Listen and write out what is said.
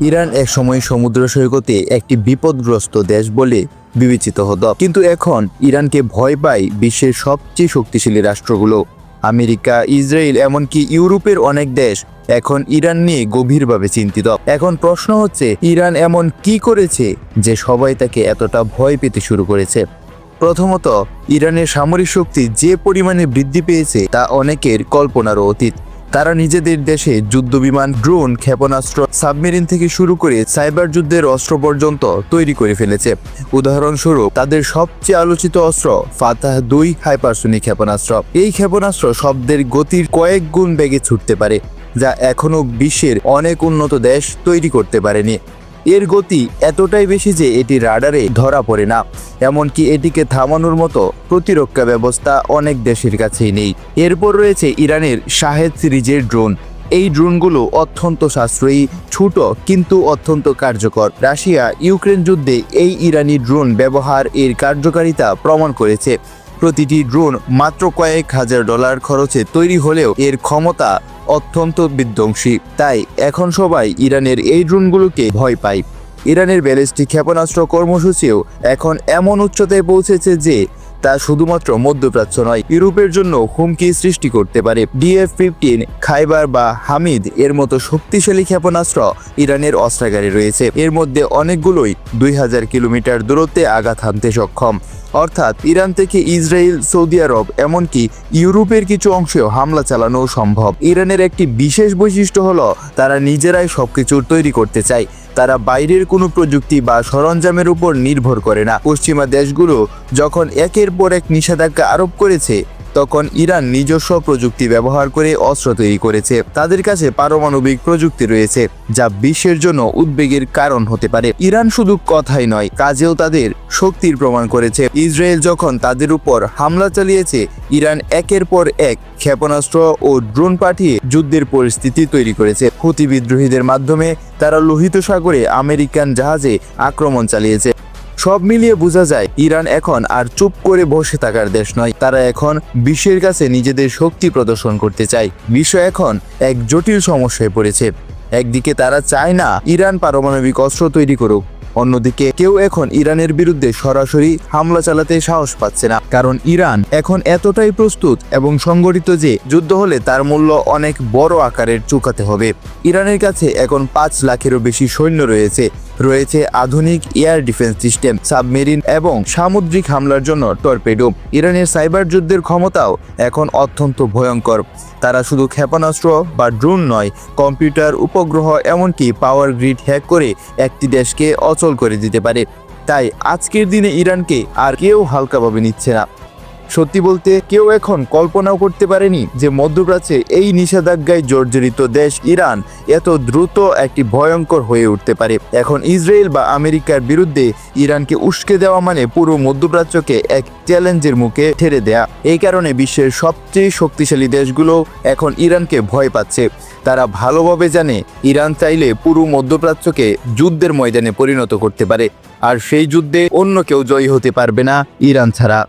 Iran এক সময় সমুদ্র সৈকতে একটি বিপদগ্রস্ত দেশ বলে বিবেচিত হতো। কিন্তু এখন ইরানকে ভয় পায় বিশ্বের সবচেয়ে শক্তিশালী রাষ্ট্রগুলো। আমেরিকা, ইসরায়েল এমনকি ইউরোপের অনেক দেশ এখন ইরান নিয়ে গভীরভাবে চিন্তিত। এখন প্রশ্ন হচ্ছে, ইরান এমন কি করেছে যে সবাই তাকে এতটা ভয় পেতে শুরু করেছে? প্রথমত, ইরানের সামরিক শক্তি যে পরিমাণে বৃদ্ধি পেয়েছে তা অনেকের কল্পনারও অতীত। তারা নিজেদের দেশে যুদ্ধ বিমান ড্রোন, ক্ষেপণাস্ত্র, সাবমেরিন থেকে শুরু করে সাইবার যুদ্ধের অস্ত্র পর্যন্ত তৈরি করে ফেলেছে। উদাহরণস্বরূপ, তাদের সবচেয়ে আলোচিত অস্ত্র ফাতাহ দুই হাইপারসোনিক ক্ষেপণাস্ত্র। এই ক্ষেপণাস্ত্র শব্দের গতির কয়েক গুণ বেগে ছুটতে পারে, যা এখনও বিশ্বের অনেক উন্নত দেশ তৈরি করতে পারেনি। এর গতি এতটাই বেশি যে এটি রাডারে ধরা পড়ে না। এমনকি এটিকে থামানোর মতো প্রতিরক্ষা ব্যবস্থা অনেক দেশের কাছেই নেই। এরপর রয়েছে ইরানের শাহেদ সিরিজের ড্রোন। এই ড্রোনগুলো অত্যন্ত সাশ্রয়ী, ছোট কিন্তু অত্যন্ত কার্যকর। রাশিয়া ইউক্রেন যুদ্ধে এই ইরানি ড্রোন ব্যবহার এর কার্যকারিতা প্রমাণ করেছে। প্রতিটি ড্রোন মাত্র কয়েক হাজার ডলার খরচে তৈরি হলেও এর ক্ষমতা অত্যন্ত বিধ্বংসী। তাই এখন সবাই ইরানের এই ড্রোনগুলোকে ভয় পায়। ইরানের ব্যালিস্টিক ক্ষেপণাস্ত্র কর্মসূচিও এখন এমন উচ্চতায় পৌঁছেছে যে তা শুধুমাত্র মধ্যপ্রাচ্য নয়, ইউরোপের জন্য হুমকি সৃষ্টি করতে পারে। ডিএফ ফিফটিন, খাইবার বা হামিদ এর মতো শক্তিশালী ক্ষেপণাস্ত্র ইরানের অস্ত্রাগারে রয়েছে। এর মধ্যে অনেকগুলোই দুই হাজার কিলোমিটার দূরত্বে আঘাত হানতে সক্ষম। অর্থাৎ ইরান থেকে ইসরায়েল, সৌদি আরব, এমনকি ইউরোপের কিছু অংশেও হামলা চালানো সম্ভব। ইরানের একটি বিশেষ বৈশিষ্ট্য হলো, তারা নিজেরাই সবকিছু তৈরি করতে চায়। তারা বাইরের কোনো প্রযুক্তি বা সরঞ্জামের উপর নির্ভর করে না। পশ্চিমা দেশগুলো যখন একের পর এক নিষেধাজ্ঞা আরোপ করেছে তখন ইরান নিজস্ব প্রযুক্তি ব্যবহার করে অস্ত্র তৈরি করেছে। তাদের কাছে পারমাণবিক প্রযুক্তি রয়েছে, যা বিশ্বের জন্য উদ্বেগের কারণ হতে পারে। ইরান শুধু কথাই নয়, কাজেও তাদের শক্তির প্রমাণ করেছে। ইসরায়েল যখন তাদের উপর হামলা চালিয়েছে, ইরান একের পর এক ক্ষেপণাস্ত্র ও ড্রোন পাঠিয়ে যুদ্ধের পরিস্থিতি তৈরি করেছে। হুতি বিদ্রোহীদের মাধ্যমে তারা লোহিত সাগরে আমেরিকান জাহাজে আক্রমণ চালিয়েছে। সব মিলিয়ে বোঝা যায়, ইরান এখন আর চুপ করে বসে থাকার দেশ নয়। তারা এখন বিশ্বের কাছে নিজেদের শক্তি প্রদর্শন করতে চায়। বিশ্ব এখন এক জটিল সমস্যায় পড়েছে। একদিকে তারা চায় না ইরান পারমাণবিক অস্ত্র তৈরি করুক। অন্যদিকে কেউ এখন ইরানের বিরুদ্ধে সরাসরি হামলা চালাতে সাহস পাচ্ছে না। কারণ ইরান এখন এতটাই প্রস্তুত এবং সংগঠিত যে যুদ্ধ হলে তার মূল্য অনেক বড় আকারের চুকাতে হবে। ইরানের কাছে এখন পাঁচ লাখেরও বেশি সৈন্য রয়েছে। রয়েছে আধুনিক এয়ার ডিফেন্স সিস্টেম, সাবমেরিন এবং সামুদ্রিক হামলার জন্য টর্পেডো। ইরানের সাইবার যুদ্ধের ক্ষমতাও এখন অত্যন্ত ভয়ঙ্কর। তারা শুধু ক্ষেপণাস্ত্র বা ড্রোন নয়, কম্পিউটার উপগ্রহ এমনকি পাওয়ার গ্রিড হ্যাক করে একটি দেশকে অচল করে দিতে পারে। তাই আজকের দিনে ইরানকে আর কেউ হালকাভাবে নিচ্ছে না। সত্যি বলতে কেউ এখন কল্পনাও করতে পারেনি যে মধ্যপ্রাচ্যে এই নিষেধাজ্ঞায় জর্জরিত দেশ ইরান এত দ্রুত একটি ভয়ঙ্কর হয়ে উঠতে পারে। এখন ইসরায়েল বা আমেরিকার বিরুদ্ধে ইরানকে উস্কে দেওয়া মানে পুরো মধ্যপ্রাচ্যকে এক চ্যালেঞ্জের মুখে ঠেলে দেয়া। এই কারণে বিশ্বের সবচেয়ে শক্তিশালী দেশগুলো এখন ইরানকে ভয় পাচ্ছে। তারা ভালোভাবে জানে ইরান চাইলে পুরো মধ্যপ্রাচ্যকে যুদ্ধের ময়দানে পরিণত করতে পারে। আর সেই যুদ্ধে অন্য কেউ জয়ী হতে পারবে না ইরান ছাড়া।